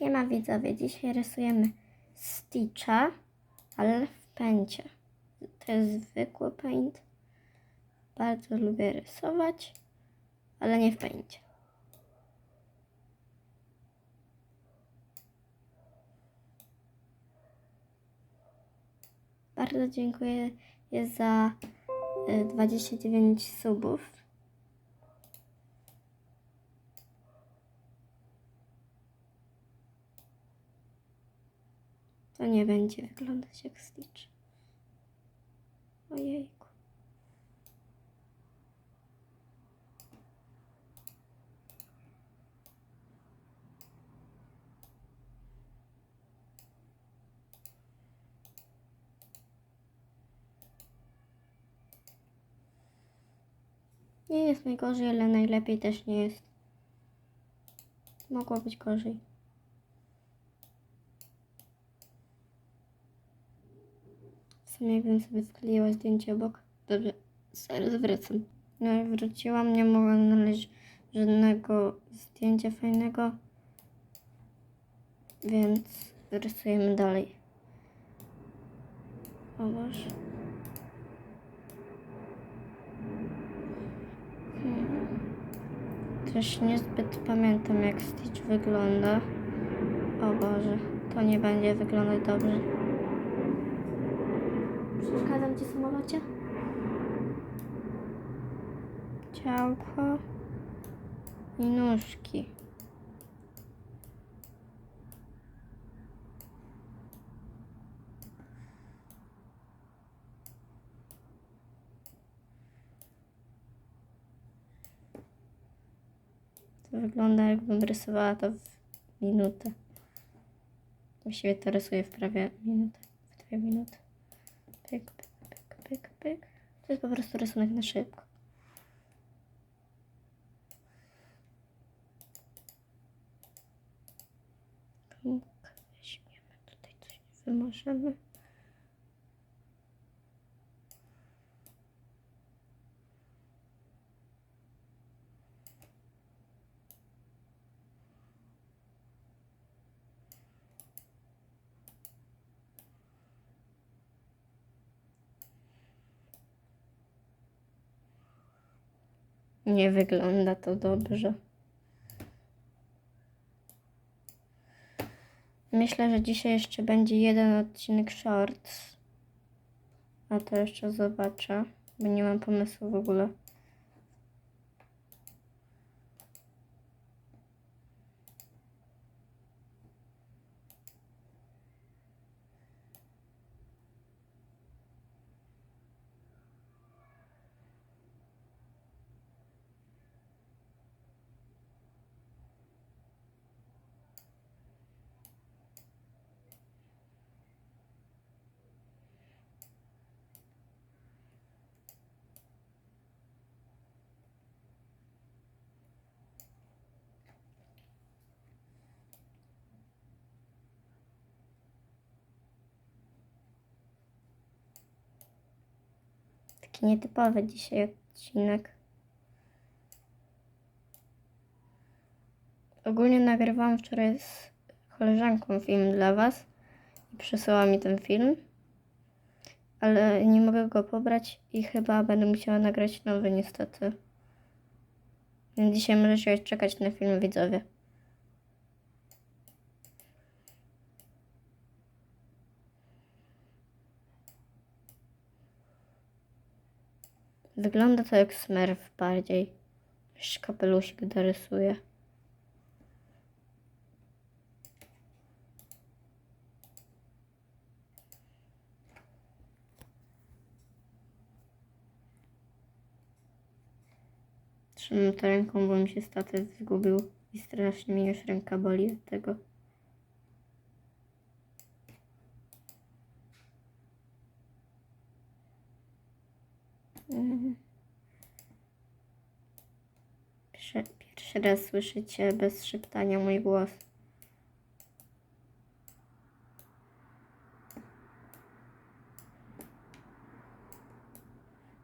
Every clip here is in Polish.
Nie ma widzowie, dzisiaj rysujemy Stitcha, ale w pęcie. To jest zwykły paint. Bardzo lubię rysować, ale nie w pęcie. Bardzo dziękuję za y, 29 subów. To nie będzie wyglądać jak Stitch. Ojejku. Nie jest najgorzej, ale najlepiej też nie jest. Mogło być gorzej. Sumie jakbym sobie wkleiła zdjęcie obok. Dobrze, zaraz wracam. No jak wróciłam, nie mogłam znaleźć żadnego zdjęcia fajnego. Więc rysujemy dalej. O Boże. Hmm. Też niezbyt pamiętam jak Stitch wygląda. O Boże, to nie będzie wyglądać dobrze. Przeszkadzam ci samolocie? Ciałko i nóżki. To wygląda jakbym rysowała to w minutę. Właściwie to rysuję w prawie minutę, w dwie minuty. Pyk, pyk, pyk, pyk, pyk. To jest po prostu rysunek na szybko. Weźmiemy tutaj coś, wymożemy. Nie wygląda to dobrze. Myślę, że dzisiaj jeszcze będzie jeden odcinek shorts. A to jeszcze zobaczę, bo nie mam pomysłu w ogóle. Taki nietypowy dzisiaj odcinek. Ogólnie nagrywałam wczoraj z koleżanką film dla Was i przysłała mi ten film, ale nie mogę go pobrać i chyba będę musiała nagrać nowy niestety. Dzisiaj możecie czekać na film widzowie. Wygląda to jak smerf bardziej. Jeszcze kapelusik dorysuję. Trzymam to ręką, bo mi się statyw zgubił i strasznie mi już ręka boli od tego. Pierwszy raz słyszycie bez szeptania mój głos.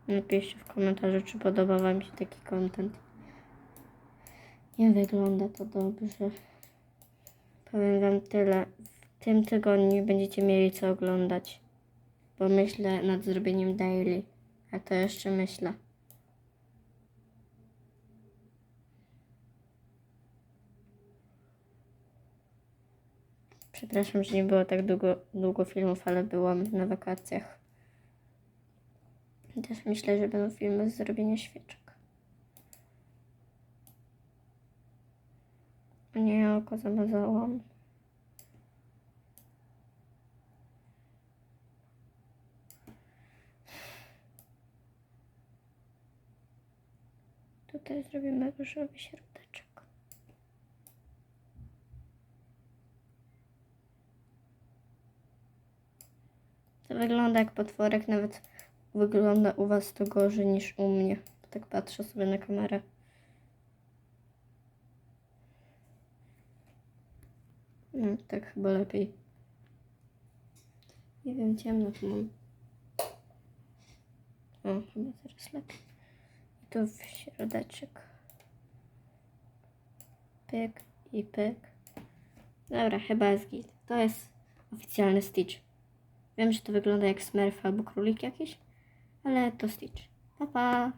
Napiszcie w komentarzu, czy podoba Wam się taki content. Nie wygląda to dobrze. Powiem wam tyle. W tym tygodniu będziecie mieli co oglądać. Bo myślę nad zrobieniem daily. A to jeszcze myślę. Przepraszam, że nie było tak długo, długo filmów, ale byłam na wakacjach. I Też myślę, że będą filmy z zrobienia świeczek. Nie, oko zamazałam. Tutaj zrobimy różowy środeczek. Wygląda jak potworek, nawet wygląda u was to gorzej niż u mnie. Tak patrzę sobie na kamerę. No, tak chyba lepiej. Nie wiem, ciemno tu mam. O, chyba teraz lepiej. Tu w środeczek. Pyk i pyk. Dobra, chyba jest git. To jest oficjalny Stitch. Wiem, że to wygląda jak Smurf albo królik jakiś, ale to Stitch. Pa, pa!